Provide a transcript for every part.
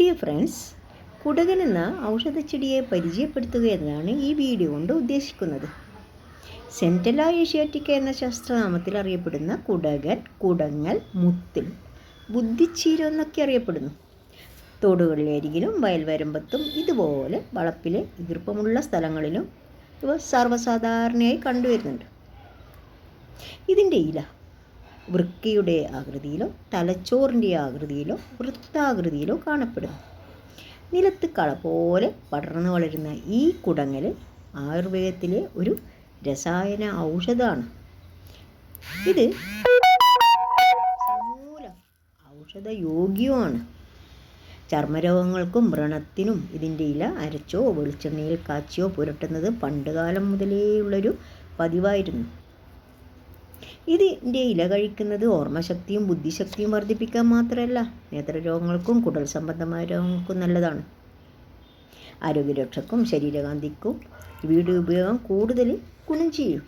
Dear friends കുടകൻ എന്ന ഔഷധച്ചെടിയെ പരിചയപ്പെടുത്തുക എന്നതാണ് ഈ വീഡിയോ കൊണ്ട് ഉദ്ദേശിക്കുന്നത്. സെൻട്രൽ ഏഷ്യാറ്റിക്ക എന്ന ശാസ്ത്രനാമത്തിൽ അറിയപ്പെടുന്ന കുടകൻ കുടങ്ങൽ മുത്തിൽ ബുദ്ധിച്ചീരം എന്നൊക്കെ അറിയപ്പെടുന്നു. തോടുകളിലെ അരികിലും വയൽവരമ്പത്തും ഇതുപോലെ വളപ്പിലെ ഈർപ്പമുള്ള സ്ഥലങ്ങളിലും ഇവ സർവസാധാരണയായി കണ്ടുവരുന്നുണ്ട്. ഇതിന്റെ ഇല വൃക്കയുടെ ആകൃതിയിലോ തലച്ചോറിന്റെ ആകൃതിയിലോ വൃത്താകൃതിയിലോ കാണപ്പെടുന്നു. നിലത്ത് കള പോലെ പടർന്നു വളരുന്ന ഈ കുടങ്ങൽ ആയുർവേദത്തിലെ ഒരു രസായന ഔഷധമാണ്. ഇത് സമൂല ഔഷധയോഗ്യമാണ് ചർമ്മരോഗങ്ങൾക്കും വ്രണത്തിനും ഇതിന്റെ ഇല അരച്ചോ വെളിച്ചെണ്ണയിൽ കാച്ചിയോ പുരട്ടുന്നത് പണ്ടുകാലം മുതലേ ഉള്ളൊരു പതിവായിരുന്നു. ഇതിന്റെ ഇല കഴിക്കുന്നത് ഓർമ്മശക്തിയും ബുദ്ധിശക്തിയും വർദ്ധിപ്പിക്കാൻ മാത്രമല്ല നേത്രരോഗങ്ങൾക്കും കുടൽ സംബന്ധമായ രോഗങ്ങൾക്കും നല്ലതാണ്. ആരോഗ്യരക്ഷക്കും ശരീരകാന്തിക്കും ഇവയുടെ ഉപയോഗം കൂടുതൽ ഗുണം ചെയ്യും.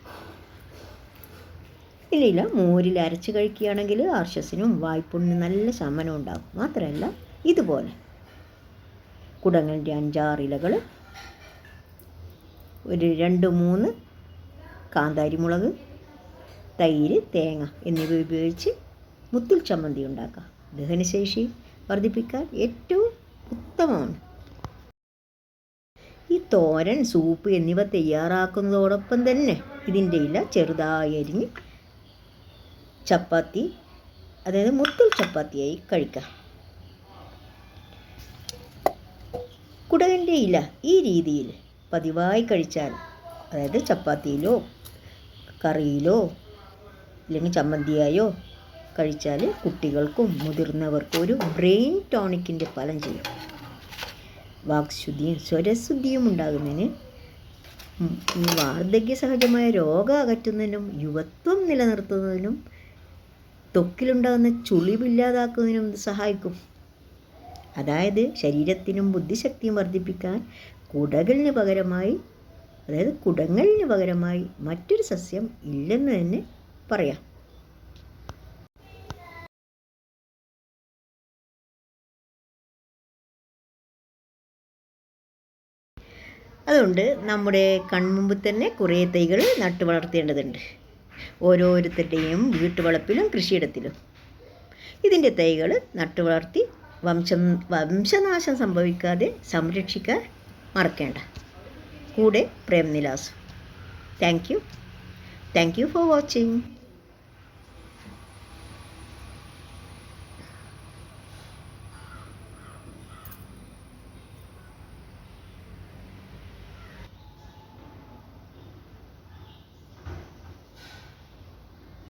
ഇല്ലയില്ല മോരിൽ അരച്ച് കഴിക്കുകയാണെങ്കിൽ ആർഷസിനും വായ്പുണ്ണിനും നല്ല ശമനം ഉണ്ടാകും. മാത്രമല്ല ഇതുപോലെ കുടങ്ങളുടെ അഞ്ചാറ് ഇലകൾ ഒരു രണ്ട് മൂന്ന് കാന്താരി മുളക് തൈര് തേങ്ങ എന്നിവ ഉപയോഗിച്ച് മുത്തുൽ ചമ്മന്തി ഉണ്ടാക്കാം. ദഹനശേഷി വർദ്ധിപ്പിക്കാൻ ഏറ്റവും ഉത്തമമാണ്. ഈ തോരൻ സൂപ്പ് എന്നിവ തയ്യാറാക്കുന്നതോടൊപ്പം തന്നെ ഇതിന്റെ ഇല ചെറുതായി അരിഞ്ഞ് ചപ്പാത്തി അതായത് മുത്തൽ ചപ്പാത്തിയായി കഴിക്കാം. കുടകന്റെ ഇല ഈ രീതിയിൽ പതിവായി കഴിച്ചാൽ അതായത് ചപ്പാത്തിയിലോ കറിയിലോ അല്ലെങ്കിൽ ചമ്മന്തിയായോ കഴിച്ചാൽ കുട്ടികൾക്കും മുതിർന്നവർക്കും ഒരു ബ്രെയിൻ ടോണിക്കിന്റെ ഫലം ചെയ്യും. വാക്ശുദ്ധിയും സ്വരശുദ്ധിയും ഉണ്ടാകുന്നതിന് ഈ വാർദ്ധക്യ സഹജമായ രോഗം അകറ്റുന്നതിനും യുവത്വം നിലനിർത്തുന്നതിനും ത്വക്കിലുണ്ടാകുന്ന ചുളിവില്ലാതാക്കുന്നതിനും സഹായിക്കും. അതായത് ശരീരത്തിനും ബുദ്ധിശക്തിയും വർദ്ധിപ്പിക്കാൻ കുടകളിന് പകരമായി അതായത് കുടങ്ങളിന് പകരമായി മറ്റൊരു സസ്യം ഇല്ലെന്ന് തന്നെ പറയാം. അതുകൊണ്ട് നമ്മുടെ കൺമുമ്പിൽ തന്നെ കുറേ തൈകൾ നട്ടു വളർത്തേണ്ടതുണ്ട്. ഓരോരുത്തരുടെയും വീട്ടുവളപ്പിലും കൃഷിയിടത്തിലും. ഇതിന്റെ തൈകൾ നട്ടു വളർത്തി വംശം വംശനാശം സംഭവിക്കാതെ സംരക്ഷിക്കാൻ മറക്കേണ്ട. കൂടെ പ്രേംനിലാസും. Thank you. Thank you for watching.